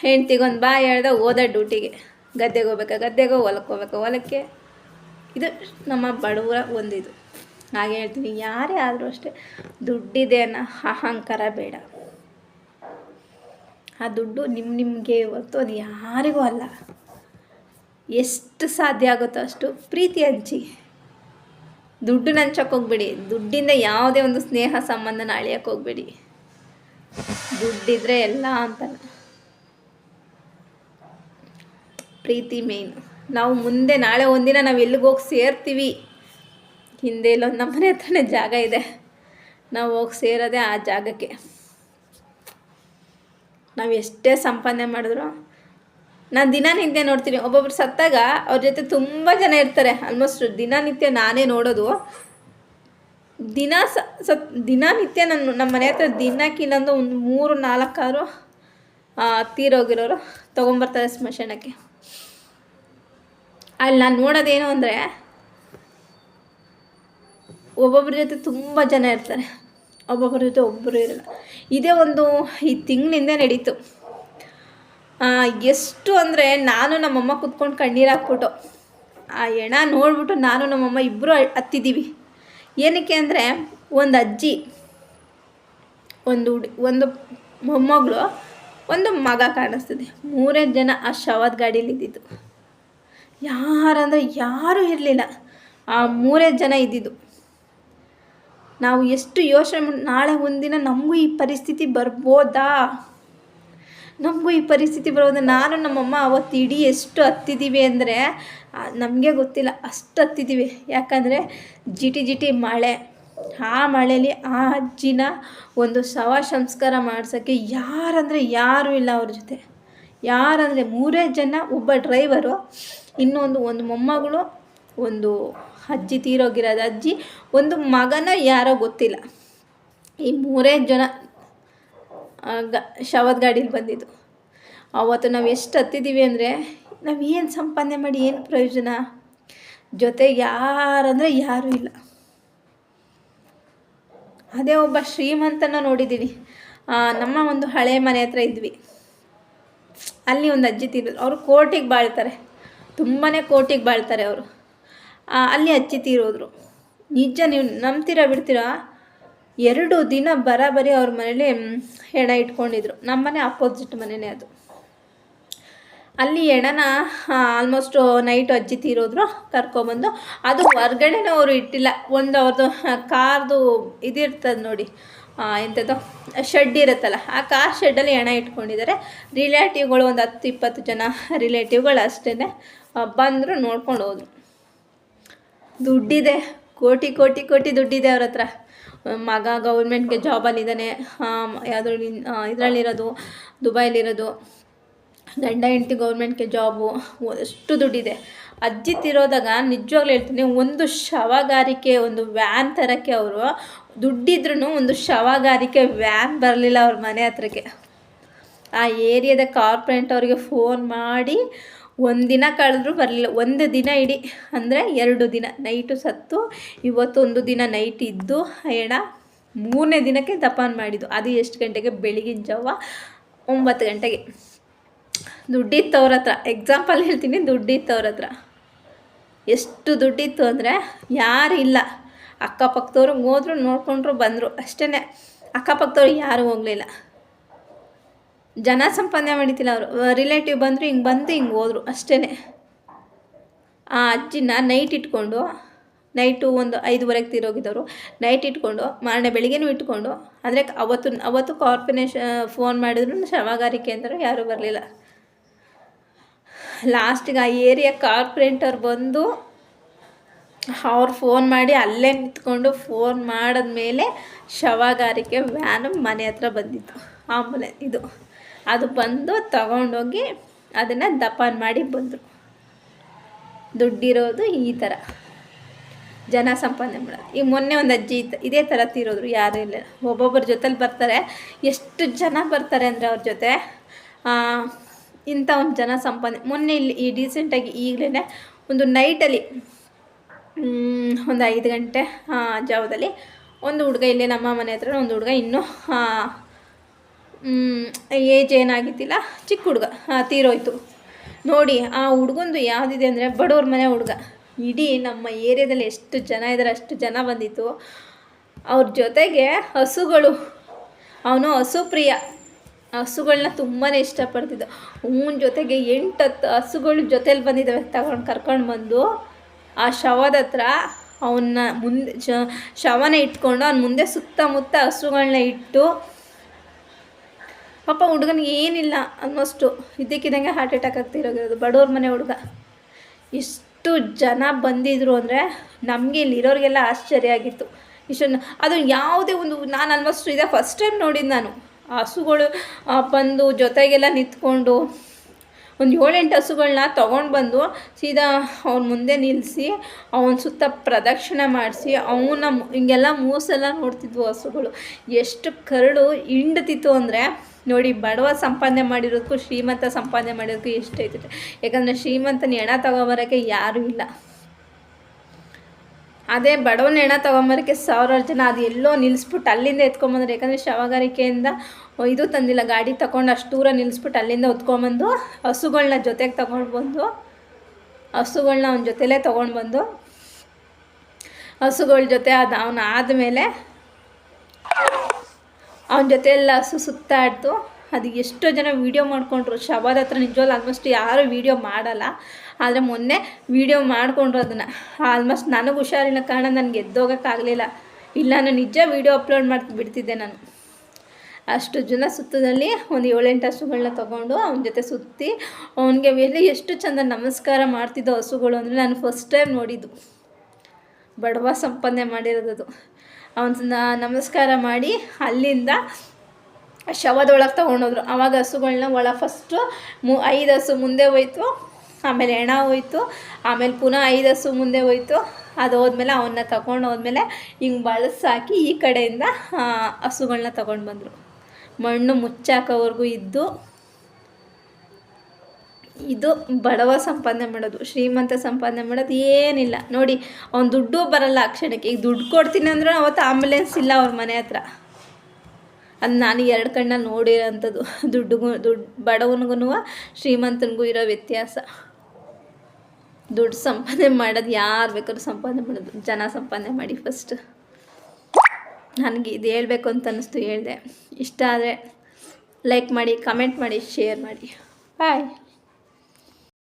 [SPEAKER 1] ಹೆಂಡ್ತಿಗೊಂದು ಬಾಯಿ ಹೇಳ್ದ ಓದ ಡ್ಯೂಟಿಗೆ. ಗದ್ದೆಗೆ ಹೋಗ್ಬೇಕಾ, ಗದ್ದೆಗೆ ಹೊಲಕ್ಕೆ ಹೋಗ್ಬೇಕು. ಹೊಲಕ್ಕೆ ಇದು ನಮ್ಮ ಬಡವರ ಒಂದಿದು ಹಾಗೆ ಹೇಳ್ತೀನಿ, ಯಾರೇ ಆದರೂ ಅಷ್ಟೇ ದುಡ್ಡಿದೆ ಅನ್ನೋ ಅಹಂಕಾರ ಬೇಡ. ಆ ದುಡ್ಡು ನಿಮ್ಮ ನಿಮಗೆ ಹೊತ್ತು ಅದು ಯಾರಿಗೂ ಅಲ್ಲ. ಎಷ್ಟು ಸಾಧ್ಯ ಆಗುತ್ತೋ ಅಷ್ಟು ಪ್ರೀತಿ ಹಂಚಿ. ದುಡ್ಡು ಹೋಗ್ಬೇಡಿ. ದುಡ್ಡಿಂದ ಯಾವುದೇ ಒಂದು ಸ್ನೇಹ ಸಂಬಂಧನ ಅಳಿಯಕ್ಕೆ ಹೋಗ್ಬೇಡಿ. ದುಡ್ಡಿದ್ರೆ ಎಲ್ಲ ಅಂತ ಪ್ರೀತಿ ಮೇನ್ ನಾವು ಮುಂದೆ ನಾಳೆ ಒಂದಿನ ನಾವು ಎಲ್ಲಿಗೆ ಹೋಗಿ ಸೇರ್ತೀವಿ? ಹಿಂದೆ ಇಲ್ಲೊಂದು ನಮ್ಮ ಮನೆ ಹತ್ರನೇ ಜಾಗ ಇದೆ. ನಾವು ಹೋಗಿ ಸೇರೋದೇ ಆ ಜಾಗಕ್ಕೆ. ನಾವು ಎಷ್ಟೇ ಸಂಪಾದನೆ ಮಾಡಿದ್ರು ನಾನು ದಿನನಿತ್ಯ ನೋಡ್ತೀನಿ. ಒಬ್ಬೊಬ್ರು ಸತ್ತಾಗ ಅವ್ರ ಜೊತೆ ತುಂಬ ಜನ ಇರ್ತಾರೆ. ಆಲ್ಮೋಸ್ಟ್ ದಿನನಿತ್ಯ ನಾನೇ ನೋಡೋದು. ದಿನ ಸ, ಸತ್ ದಿನನಿತ್ಯ ನಾನು ನಮ್ಮ ಮನೆ ಹತ್ರ ದಿನಕ್ಕಿನ್ನೊಂದು ಒಂದು ಮೂರು ನಾಲ್ಕಾರು ತೀರೋಗಿರೋರು ತೊಗೊಂಬರ್ತಾರೆ ಸ್ಮಶಾನಕ್ಕೆ. ಅಲ್ಲಿ ನಾನು ನೋಡೋದೇನು ಅಂದರೆ ಒಬ್ಬೊಬ್ರ ಜೊತೆ ತುಂಬ ಜನ ಇರ್ತಾರೆ. ಒಬ್ಬೊಬ್ಬರ ಜೊತೆ ಒಬ್ಬರು ಇರಲ್ಲ. ಇದೇ ಒಂದು ಈ ತಿಂಗಳಿಂದ ನಡೀತು. ಎಷ್ಟು ಅಂದರೆ ನಾನು ನಮ್ಮಮ್ಮ ಕುತ್ಕೊಂಡು ಕಣ್ಣೀರು ಹಾಕ್ಬಿಟ್ಟು, ಆ ಹೆಣ ನೋಡ್ಬಿಟ್ಟು ನಾನು ನಮ್ಮಮ್ಮ ಇಬ್ಬರು ಹತ್ತಿದ್ದೀವಿ ಏನಕ್ಕೆ ಅಂದರೆ ಒಂದು ಅಜ್ಜಿ, ಒಂದು ಹುಡಿ, ಒಂದು ಮೊಮ್ಮಗಳು, ಒಂದು ಮಗ ಕಾಣಿಸ್ತಿದೆ. ಮೂರೇ ಜನ ಆ ಶವದ ಗಾಡೀಲಿ ಇದ್ದಿದ್ದು. ಯಾರಂದರೆ ಯಾರೂ ಇರಲಿಲ್ಲ. ಆ ಮೂರೇ ಜನ ಇದ್ದಿದ್ದು. ನಾವು ಎಷ್ಟು ಯೋಚನೆ ನಾಳೆ ಒಂದಿನ ನಮಗೂ ಈ ಪರಿಸ್ಥಿತಿ ಬರ್ಬೋದಾ? ನಮಗೂ ಈ ಪರಿಸ್ಥಿತಿ ಬರೋದು. ನಾನು ನಮ್ಮಮ್ಮ ಅವತ್ತು ಇಡೀ ಎಷ್ಟು ಹತ್ತಿದ್ದೀವಿ ಅಂದರೆ ನಮಗೆ ಗೊತ್ತಿಲ್ಲ. ಅಷ್ಟು ಹತ್ತಿದ್ದೀವಿ ಯಾಕಂದರೆ, ಜಿಟಿ ಜಿಟಿ ಮಳೆ. ಆ ಮಳೆಯಲ್ಲಿ ಆ ಅಜ್ಜಿನ ಒಂದು ಶವ ಸಂಸ್ಕಾರ ಮಾಡ್ಸೋಕ್ಕೆ ಯಾರಂದರೆ ಯಾರೂ ಇಲ್ಲ ಅವ್ರ ಜೊತೆ. ಯಾರಂದರೆ ಮೂರೇ ಜನ ಒಬ್ಬ ಡ್ರೈವರು, ಇನ್ನೊಂದು ಒಂದು ಮೊಮ್ಮಗಳು, ಒಂದು ಅಜ್ಜಿ ತೀರೋಗಿರೋದು ಅಜ್ಜಿ, ಒಂದು ಮಗನ ಯಾರೋ ಗೊತ್ತಿಲ್ಲ. ಈ ಮೂರೇ ಜನ ಗ, ಶವದ ಗಾಡೀಲಿ ಬಂದಿದ್ದು. ಅವತ್ತು ನಾವು ಎಷ್ಟು ಹತ್ತಿದ್ದೀವಿ ಅಂದರೆ, ನಾವು ಏನು ಸಂಪಾದನೆ ಮಾಡಿ ಏನು ಪ್ರಯೋಜನ? ಜೊತೆಗೆ ಯಾರಂದರೆ ಯಾರೂ ಇಲ್ಲ. ಅದೇ ಒಬ್ಬ ಶ್ರೀಮಂತನ ನೋಡಿದ್ದೀನಿ ನಮ್ಮ ಒಂದು ಹಳೆ ಮನೆ ಹತ್ರ ಇದ್ವಿ. ಅಲ್ಲಿ ಒಂದು ಅಜ್ಜಿ ತೀರಿದ್ರು. ಅವರು ಕೋಟಿಗೆ ಬಾಳ್ತಾರೆ. ತುಂಬಾ ಕೋಟಿಗೆ ಬಾಳ್ತಾರೆ ಅವರು. ಅಲ್ಲಿ ಅಜ್ಜಿ ತೀರೋದ್ರು. ನಿಜ ನೀವು ನಂಬ್ತೀರಾ ಬಿಡ್ತೀರಾ? ಎರಡು ದಿನ ಬರಾಬರಿ ಅವ್ರ ಮನೇಲಿ ಹೆಣ ಇಟ್ಕೊಂಡಿದ್ರು. ನಮ್ಮನೆ ಅಪೋಸಿಟ್ ಮನೆಯೇ ಅದು. ಅಲ್ಲಿ ಎಣನ ಆಲ್ಮೋಸ್ಟು ನೈಟ್ ಅಜ್ಜಿ ತೀರೋದ್ರು, ಕರ್ಕೊಬಂದು. ಅದು ಹೊರ್ಗಡೆನೂ ಅವರು ಇಟ್ಟಿಲ್ಲ. ಒಂದು ಅವ್ರದ್ದು ಕಾರ್ದು ಇದಿರ್ತದೆ ನೋಡಿ ಎಂಥದ್ದು ಶೆಡ್ ಇರುತ್ತಲ್ಲ, ಆ ಕಾರ್ ಶೆಡ್ಡಲ್ಲಿ ಹೆಣ ಇಟ್ಕೊಂಡಿದ್ದಾರೆ ರಿಲೇಟಿವ್ಗಳು ಒಂದು ಹತ್ತು ಇಪ್ಪತ್ತು ಜನ ರಿಲೇಟಿವ್ಗಳು ಅಷ್ಟೇ ಬಂದರು ನೋಡ್ಕೊಂಡು ಹೋದ್ರು. ದುಡ್ಡಿದೆ, ಕೋಟಿ ಕೋಟಿ ಕೋಟಿ ದುಡ್ಡಿದೆ ಅವ್ರ ಹತ್ರ. ಮಗ ಗೌರ್ಮೆಂಟ್ಗೆ ಜಾಬಲ್ಲಿದ್ದಾನೆ. ಯಾವುದ್ರಲ್ಲಿ ಇದರಲ್ಲಿರೋದು ದುಬೈಲಿರೋದು ಗಂಡ ಹೆಂಡತಿ ಗೌರ್ಮೆಂಟ್ಗೆ ಜಾಬು ಎಷ್ಟು ದುಡ್ಡಿದೆ. ಅಜ್ಜಿ ತಿರೋದಾಗ ನಿಜವಾಗ್ಲೂ ಹೇಳ್ತೀನಿ, ಒಂದು ಶವಗಾರಿಕೆ, ಒಂದು ವ್ಯಾನ್ ತರೋಕ್ಕೆ ಅವರು ದುಡ್ಡಿದ್ರೂ ಒಂದು ಶವಗಾರಿಕೆ ವ್ಯಾನ್ ಬರಲಿಲ್ಲ ಅವ್ರ ಮನೆ ಹತ್ರಕ್ಕೆ. ಆ ಏರಿಯಾದ ಕಾರ್ಪೊರೇಟ್ ಅವ್ರಿಗೆ ಫೋನ್ ಮಾಡಿ ಒಂದಿನ ಕಳೆದ್ರೂ ಬರಲಿಲ್ಲ. ಒಂದು ದಿನ ಇಡೀ, ಅಂದರೆ ಎರಡು ದಿನ ನೈಟು ಸತ್ತು. ಇವತ್ತೊಂದು ದಿನ ನೈಟ್ ಇದ್ದು ಹೆಣ ಮೂರನೇ ದಿನಕ್ಕೆ ದಪಾನ್ ಮಾಡಿದ್ದು. ಅದು ಎಷ್ಟು ಗಂಟೆಗೆ? ಬೆಳಗಿನ ಜಾವ ಒಂಬತ್ತು ಗಂಟೆಗೆ. ದುಡ್ಡಿತ್ತವ್ರ ಹತ್ರ. ಎಕ್ಸಾಂಪಲ್ ಹೇಳ್ತೀನಿ, ದುಡ್ಡಿತ್ತವ್ರ ಹತ್ರ. ಎಷ್ಟು ದುಡ್ಡಿತ್ತು ಅಂದರೆ ಇಲ್ಲ. ಅಕ್ಕಪಕ್ಕದವ್ರು ಹೋದ್ರು, ನೋಡಿಕೊಂಡ್ರು, ಬಂದರು. ಅಷ್ಟೇ ಅಕ್ಕಪಕ್ಕದವ್ರಿಗೆ ಯಾರೂ ಹೋಗಲಿಲ್ಲ. ಜನ ಸಂಪಾದನೆ ಮಾಡಿತಿಲ್ಲ ಅವರು. ರಿಲೇಟಿವ್ ಬಂದರು, ಹಿಂಗೆ ಬಂದು ಹಿಂಗೆ ಹೋದರು ಅಷ್ಟೇ ಆ ಅಜ್ಜಿನ ನೈಟ್ ಇಟ್ಕೊಂಡು ನೈಟು ಒಂದು ಐದುವರೆಗೆ ತೀರೋಗಿದ್ದವರು ನೈಟ್ ಇಟ್ಕೊಂಡು, ಮಾರನೇ ಬೆಳಿಗ್ಗೆನೂ ಇಟ್ಕೊಂಡು ಅಂದರೆ ಅವತ್ತು ಅವತ್ತು ಕಾರ್ಪೊರೇಷನ್ ಫೋನ್ ಮಾಡಿದ್ರು ಶವಗಾರಿಕೆ ಅಂದರೆ, ಯಾರೂ ಬರಲಿಲ್ಲ. ಲಾಸ್ಟಿಗೆ ಆ ಏರಿಯಾ ಕಾರ್ಪೊರೇಟರ್ ಬಂದು ಅವ್ರು ಫೋನ್ ಮಾಡಿ ಅಲ್ಲೇ ನಿಂತ್ಕೊಂಡು ಫೋನ್ ಮಾಡಿದ್ಮೇಲೆ ಶವಗಾರಿಕೆ ವ್ಯಾನು ಮನೆ ಹತ್ರ ಬಂದಿತ್ತು. ಆಮೇಲೆ ಇದು. ಅದು ಬಂದು ತಗೊಂಡೋಗಿ ಅದನ್ನು ದಪಾನ್ ಮಾಡಿ ಬಂದರು. ದುಡ್ಡಿರೋದು ಈ ಥರ ಜನ ಸಂಪಾದನೆ ಮಾಡೋದು. ಈಗ ಮೊನ್ನೆ ಒಂದು ಅಜ್ಜಿ ಇದೇ ಥರ ತೀರೋದ್ರು, ಯಾರೂ ಇಲ್ಲ. ಒಬ್ಬೊಬ್ಬರ ಜೊತೆಲಿ ಬರ್ತಾರೆ. ಎಷ್ಟು ಜನ ಬರ್ತಾರೆ ಅಂದರೆ ಅವ್ರ ಜೊತೆ? ಇಂಥ ಒಂದು ಜನ ಸಂಪಾದನೆ. ಮೊನ್ನೆ ಇಲ್ಲಿ ಈ ರೀಸೆಂಟಾಗಿ ಈಗಲೇ ಒಂದು ನೈಟಲ್ಲಿ ಒಂದು ಐದು ಗಂಟೆ ಜಾವದಲ್ಲಿ ಒಂದು ಹುಡುಗ ಇಲ್ಲೇ ನಮ್ಮ ಮನೆ ಹತ್ರ ಒಂದು ಹುಡುಗ ಇನ್ನೂ ಏಜ್ ಏನಾಗಿದ್ದಿಲ್ಲ? ಚಿಕ್ಕ ಹುಡುಗ. ತೀರೋಯ್ತು. ನೋಡಿ, ಆ ಹುಡುಗಂದು ಯಾವುದಿದೆ ಅಂದರೆ ಬಡವ್ರ ಮನೆ ಹುಡುಗ. ಇಡೀ ನಮ್ಮ ಏರಿಯಾದಲ್ಲಿ ಎಷ್ಟು ಜನ ಇದ್ದಾರೆ ಅಷ್ಟು ಜನ ಬಂದಿತ್ತು. ಅವ್ರ ಜೊತೆಗೆ ಹಸುಗಳು. ಅವನು ಹಸು ಪ್ರಿಯ. ಹಸುಗಳನ್ನ ತುಂಬಾ ಇಷ್ಟಪಡ್ತಿದ್ದ. ಅವನ ಜೊತೆಗೆ ಎಂಟು ಹತ್ತು ಹಸುಗಳ ಜೊತೇಲಿ ಬಂದಿದ್ದಾವೆ ತಗೊಂಡು ಕರ್ಕೊಂಡು ಬಂದು. ಆ ಶವದ ಹತ್ರ ಅವನ್ನ ಮುಂದೆ ಶವನ ಇಟ್ಕೊಂಡು ಅವ್ನ ಮುಂದೆ ಸುತ್ತಮುತ್ತ ಹಸುಗಳನ್ನ ಇಟ್ಟು ಪಾಪ ಹುಡುಗನಿಗೆ ಏನಿಲ್ಲ ಆಲ್ಮೋಸ್ಟು ಇದ್ದಕ್ಕಿದ್ದಂಗೆ ಹಾರ್ಟ್ ಅಟ್ಯಾಕ್ ಆಗ್ತಿರೋಗಿರೋದು ಬಡವ್ರ ಮನೆ ಹುಡುಗ. ಇಷ್ಟು ಜನ ಬಂದಿದ್ರು ಅಂದರೆ ನಮಗೆ ಇಲ್ಲಿರೋರಿಗೆಲ್ಲ ಆಶ್ಚರ್ಯ ಆಗಿತ್ತು. ಇಷ್ಟೊಂದು, ಅದು ಯಾವುದೇ ಒಂದು, ನಾನು ಆಲ್ಮೋಸ್ಟ್ ಇದೆ ಫಸ್ಟ್ ಟೈಮ್ ನೋಡಿದ್ದು ನಾನು. ಹಸುಗಳು ಬಂದು ಜೊತೆಗೆಲ್ಲ ನಿಂತ್ಕೊಂಡು ಒಂದು ಏಳೆಂಟು ಹಸುಗಳನ್ನ ತೊಗೊಂಡು ಬಂದು ಸೀದಾ ಅವ್ನ ಮುಂದೆ ನಿಲ್ಲಿಸಿ ಅವನ ಸುತ್ತ ಪ್ರದಕ್ಷಿಣೆ ಮಾಡಿಸಿ, ಅವನ ಹಿಂಗೆಲ್ಲ ಮೂಸೆಲ್ಲ ನೋಡ್ತಿದ್ವು ಹಸುಗಳು. ಎಷ್ಟು ಕರಡು ಹಿಂಡ್ತಿತ್ತು ಅಂದರೆ, ನೋಡಿ ಬಡವ ಸಂಪಾದನೆ ಮಾಡಿರೋದಕ್ಕೂ ಶ್ರೀಮಂತ ಸಂಪಾದನೆ ಮಾಡಿರೋದಕ್ಕೂ ಎಷ್ಟು ಐತೆ ಯಾಕಂದರೆ ಶ್ರೀಮಂತನ ಹೆಣ ತಗೊಬರೋಕ್ಕೆ ಯಾರೂ ಇಲ್ಲ. ಅದೇ ಬಡವನ ಹೆಣ ತೊಗೊಂಬರೋಕ್ಕೆ ಸಾವಿರಾರು ಜನ ಅದು ಎಲ್ಲೋ ನಿಲ್ಲಿಸ್ಬಿಟ್ಟು ಅಲ್ಲಿಂದ ಎತ್ಕೊಂಬಂದ್ರೆ, ಯಾಕಂದರೆ ಶವಗಾರಿಕೆಯಿಂದ ಇದು ತಂದಿಲ್ಲ. ಗಾಡಿ ತಗೊಂಡು ಅಷ್ಟು ದೂರ ನಿಲ್ಲಿಸ್ಬಿಟ್ಟು ಅಲ್ಲಿಂದ ಹೊತ್ಕೊಂಬಂದು ಹಸುಗಳನ್ನ ಜೊತೆಗೆ ತಗೊಂಡು ಬಂದು ಹಸುಗಳನ್ನ ಅವನ ಜೊತೆಲೇ ತೊಗೊಂಡು ಬಂದು ಹಸುಗಳ ಜೊತೆ ಅದು ಅವನ ಆದಮೇಲೆ ಅವನ ಜೊತೆ ಎಲ್ಲ ಹಸು ಸುತ್ತಾಡ್ತು ಅದು ಎಷ್ಟೋ ಜನ ವೀಡಿಯೋ ಮಾಡಿಕೊಂಡ್ರು. ಶಬಾದ ಹತ್ರ ನಿಜವಲ್ಲ ಆಲ್ಮೋಸ್ಟ್ ಯಾರೂ ವೀಡಿಯೋ ಮಾಡಲ್ಲ. ಆದರೆ ಮೊನ್ನೆ ವೀಡಿಯೋ ಮಾಡಿಕೊಂಡ್ರು ಅದನ್ನು. ಆಲ್ಮೋಸ್ಟ್ ನನಗೆ ಹುಷಾರಿನ ಕಾರಣ ನನಗೆ ಎದ್ದೋಗೋಕ್ಕಾಗಲಿಲ್ಲ. ಇಲ್ಲ, ನಾನು ನಿಜ ವೀಡಿಯೋ ಅಪ್ಲೋಡ್ ಮಾಡಿ ಬಿಡ್ತಿದ್ದೆ ನಾನು. ಅಷ್ಟು ಜನ ಸುತ್ತದಲ್ಲಿ ಒಂದು ಏಳೆಂಟು ಹಸುಗಳನ್ನ ತೊಗೊಂಡು ಅವನ ಜೊತೆ ಸುತ್ತಿ ಅವನಿಗೆ ಎಲ್ಲಿ ಎಷ್ಟು ಚೆಂದ ನಮಸ್ಕಾರ ಮಾಡ್ತಿದ್ದೋ ಹಸುಗಳು ಅಂದರೆ ನಾನು ಫಸ್ಟ್ ಟೈಮ್ ನೋಡಿದ್ದು. ಬಡವ ಸಂಪನ್ನೆ ಮಾಡಿರೋದು ಅವನ ನಮಸ್ಕಾರ ಮಾಡಿ ಅಲ್ಲಿಂದ ಶವದೊಳಗೆ ತೊಗೊಂಡೋದ್ರು. ಆವಾಗ ಹಸುಗಳನ್ನ ಒಳ ಫಸ್ಟು ಮು ಐದು ಹಸು ಮುಂದೆ ಹೋಯ್ತು, ಆಮೇಲೆ ಹೆಣ ಹೋಯ್ತು, ಆಮೇಲೆ ಪುನಃ ಐದು ಹಸು ಮುಂದೆ ಹೋಯ್ತು. ಅದು ಹೋದ್ಮೇಲೆ ಅವನ್ನ ತಗೊಂಡು ಹೋದ್ಮೇಲೆ ಹಿಂಗೆ ಬಳಸಾಕಿ ಈ ಕಡೆಯಿಂದ ಹಸುಗಳನ್ನ ತಗೊಂಡು ಬಂದರು. ಮಣ್ಣು ಮುಚ್ಚಾಕೋವರೆಗೂ ಇದ್ದು, ಇದು ಬಡವ ಸಂಪಾದನೆ ಮಾಡೋದು, ಶ್ರೀಮಂತ ಸಂಪಾದನೆ ಮಾಡೋದು ಏನಿಲ್ಲ. ನೋಡಿ, ಅವ್ನು ದುಡ್ಡು ಬರಲ್ಲ ಆ ಕ್ಷಣಕ್ಕೆ. ಈಗ ದುಡ್ಡು ಕೊಡ್ತೀನಿ ಅಂದ್ರೆ ಅವತ್ತು ಆಂಬುಲೆನ್ಸ್ ಇಲ್ಲ ಅವ್ರ ಮನೆ ಹತ್ರ. ಅದು ನಾನು ಎರಡು ಕಣ್ಣಲ್ಲಿ ನೋಡಿರೋಂಥದ್ದು. ದುಡ್ಡುಗೂ ದುಡ್ಡು ಬಡವನಿಗೂ ಶ್ರೀಮಂತನಿಗೂ ಇರೋ ವ್ಯತ್ಯಾಸ. ದುಡ್ಡು ಸಂಪಾದನೆ ಮಾಡೋದು ಯಾರು ಬೇಕಾದ್ರೂ ಸಂಪಾದನೆ ಮಾಡೋದು. ಜನ ಸಂಪಾದನೆ ಮಾಡಿ ಫಸ್ಟ್ ನನಗೆ ಇದು ಹೇಳಬೇಕು ಅಂತ ಅನ್ನಿಸ್ತು ಹೇಳಿದೆ. ಇಷ್ಟ ಆದರೆ ಲೈಕ್ ಮಾಡಿ ಕಮೆಂಟ್ ಮಾಡಿ ಶೇರ್ ಮಾಡಿ. ಬಾಯ್